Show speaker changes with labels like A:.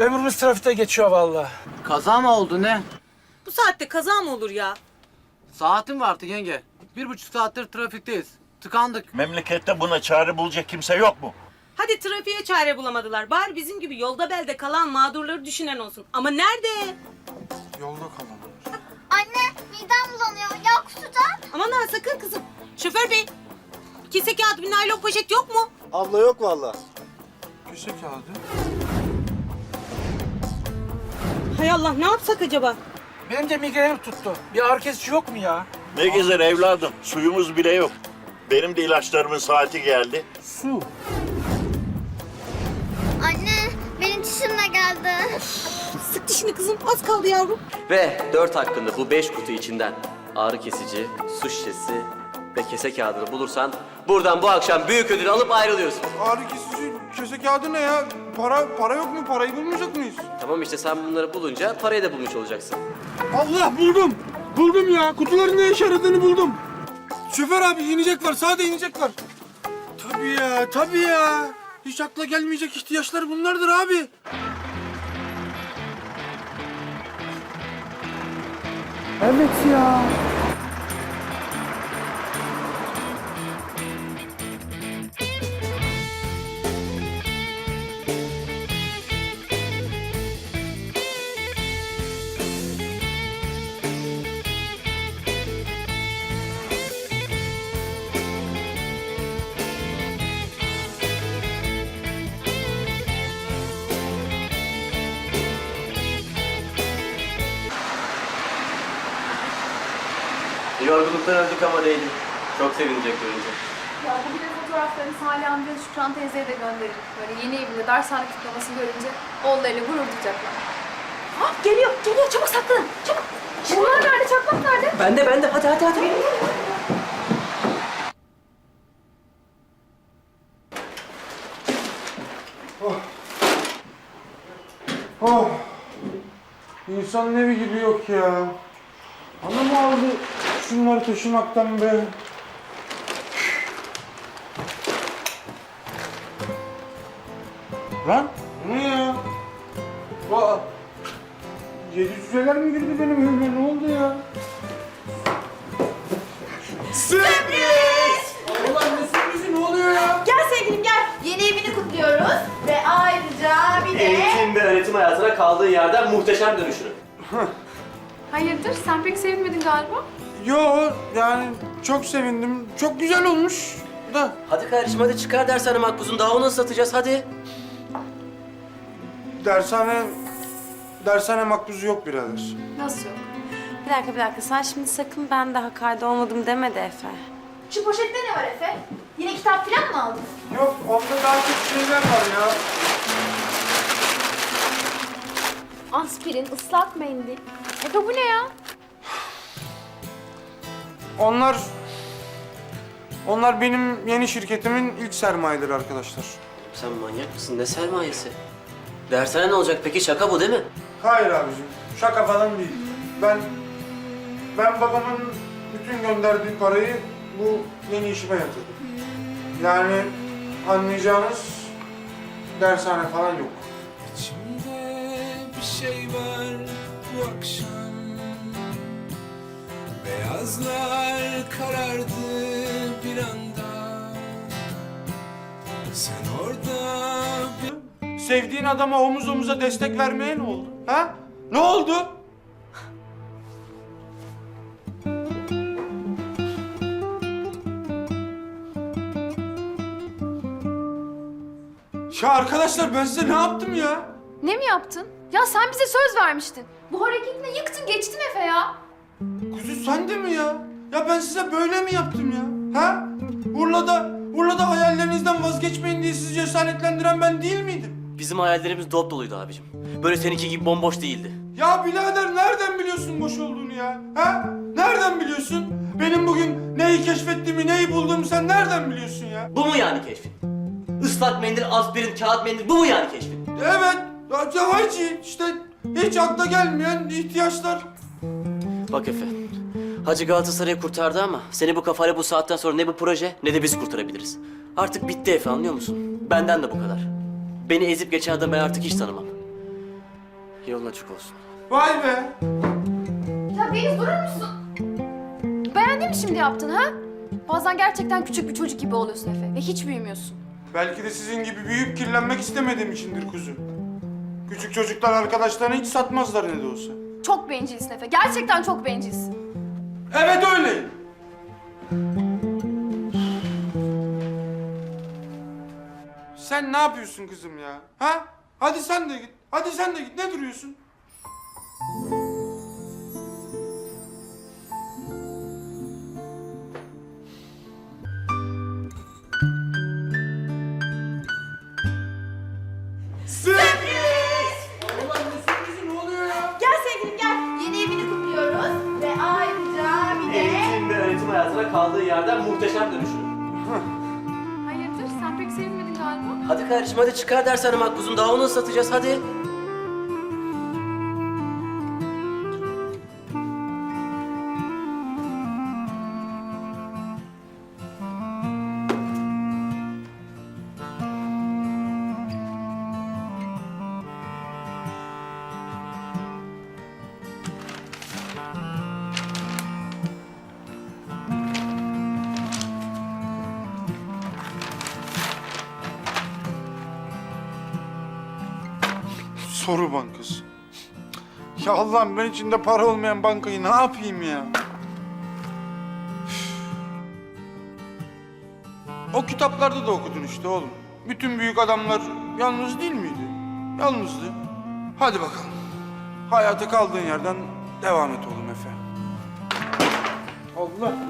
A: Ömrümüz trafikte geçiyor vallahi.
B: Kaza mı oldu ne?
C: Bu saatte kaza mı olur ya?
B: Saatin var artık yenge. Bir buçuk saattir trafikteyiz. Tıkandık.
D: Memlekette buna çare bulacak kimse yok mu?
C: Hadi trafiğe çare bulamadılar. Bari bizim gibi yolda belde kalan mağdurları düşünen olsun. Ama nerede?
A: Yolda kalalım.
E: Anne midem bulanıyor. Ya kusacağım.
C: Aman ha sakın kızım. Şoför bey. Kese kağıt bir naylon poşet yok mu?
F: Abla yok valla.
A: Köşe kağıdı.
C: Hay Allah ne yapsak acaba?
A: Benim de migrenim tuttu. Bir ağrı kesici yok mu ya?
D: Ne gezer evladım, suyumuz bile yok. Benim de ilaçlarımın saati geldi.
A: Su.
E: Anne benim çişim de geldi.
C: Sık dişini kızım az kaldı yavrum.
G: Ve dört hakkında bu beş kutu içinden ağrı kesici, su şişesi ve kese kağıdını bulursan buradan bu akşam büyük ödül alıp ayrılıyorsun.
H: Ağrı kesici köse kağıdı ne ya? Para para yok mu? Parayı bulmayacak mıyız?
G: Tamam işte sen bunları bulunca parayı da bulmuş olacaksın.
H: Allah buldum. Buldum ya. Kutuların ne işe yaradığını buldum. Şoför abi inecek var. Sağda inecek var. Tabii ya, tabii ya. Hiç akla gelmeyecek ihtiyaçlar bunlardır abi. Evet ya.
G: Yorgunluktan öldük ama değilim. Çok sevinecek görünce.
I: Ya bu bir de fotoğraflarını Salih amca Şükran teyzeye de gönderin. Böyle yeni evinde dershane kutlamasını görünce oğullarıyla gurur duyacaklar. Ah geliyor, geliyor. Çabuk saklanın. Çabuk. Bunlar nerede? Çakmak nerede?
G: Bende bende hadi hadi hadi.
H: Oh. İnsanın evi gibi yok ya. Ana mı aldı şunları taşımaktan be? Lan ne ya? Aa, yedi cüceler mi girdi benim evime? Ne oldu ya? Sürpriz! Ulan ne sürprizi ne oluyor ya?
I: Gel sevgilim gel. Yeni evini kutluyoruz. Ve ayrıca bir
G: Eğitim ve öğretim hayatına kaldığın yerden muhteşem dönüşünü.
I: Hayırdır? Sen pek sevinmedin galiba.
H: Yo yani çok sevindim. Çok güzel olmuş da.
G: Hadi kardeşim hadi çıkar dershane makbuzun daha onu satacağız hadi.
H: Dershane... Dershane makbuzu yok birader.
I: Nasıl yok?
J: Bir dakika bir dakika sen şimdi sakın ben daha kayda olmadım deme de Efe.
I: Şu poşette ne var Efe? Yine kitap falan mı aldın?
H: Yok onda daha çok şeyler var ya.
I: Aspirin, ıslak mendil. Efe bu ne ya?
H: Onlar... Onlar benim yeni şirketimin ilk sermayeleri arkadaşlar.
G: Sen manyak mısın? Ne sermayesi? Dershane ne olacak peki? Şaka bu değil mi?
H: Hayır abicim. Şaka falan değil. Ben... Ben babamın bütün gönderdiği parayı bu yeni işime yatırdım. Yani anlayacağınız dershane falan yok.
K: İçimde bir şey var bu akşam Beyazlar karardı bir anda Sen orada bir
H: Sevdiğin adama omuz omuza destek vermeye ne oldu? Ha? Ne oldu? Ya arkadaşlar ben size ne yaptım ya?
I: Ne mi yaptın? Ya sen bize söz vermiştin. Bu hareketinle yıktın geçtin Efe ya.
H: Kuzu sen de mi ya? Ya ben size böyle mi yaptım ya? Ha? Urla'da, Urla'da hayallerinizden vazgeçmeyin diye sizi cesaretlendiren ben değil miydim?
G: Bizim hayallerimiz dop doluydu abicim. Böyle seninki gibi bomboş değildi.
H: Ya birader nereden biliyorsun boş olduğunu ya? Ha? Nereden biliyorsun? Benim bugün neyi keşfettiğimi, neyi bulduğumu sen nereden biliyorsun ya?
G: Bu mu yani keşfin? Islak mendil, aspirin, kağıt mendil bu mu yani keşfin?
H: Evet, ya, ya hiç, işte hiç akla gelmeyen ihtiyaçlar.
G: Bak Efe, Hacı Galatasaray'ı kurtardı ama seni bu kafayla bu saatten sonra ne bu proje ne de biz kurtarabiliriz. Artık bitti Efe anlıyor musun? Benden de bu kadar. Beni ezip geçen adamı ben artık hiç tanımam. Yolun açık olsun.
H: Vay be.
I: Ya Deniz durur musun? Beğendin mi şimdi yaptın ha? Bazen gerçekten küçük bir çocuk gibi oluyorsun Efe ve hiç büyümüyorsun.
H: Belki de sizin gibi büyüyüp kirlenmek istemediğim içindir kuzu. Küçük çocuklar arkadaşlarını hiç satmazlar ne de olsa.
I: Çok bencilsin Efe. Gerçekten çok bencilsin.
H: Evet öyleyim. Sen ne yapıyorsun kızım ya? Ha? Hadi sen de git. Hadi sen de git. Ne duruyorsun?
C: Gel
G: kaldığı yerden muhteşem dönüşüm.
I: Hayırdır? Sen pek sevinmedin galiba.
G: Hadi kardeşim hadi çıkar dersen makbuzun daha onu ıslatacağız hadi.
H: Soru bankası. Ya Allah'ım ben içinde para olmayan bankayı ne yapayım ya? O kitaplarda da okudun işte oğlum. Bütün büyük adamlar yalnız değil miydi? Yalnızdı. Hadi bakalım. Hayata kaldığın yerden devam et oğlum Efe. Allah.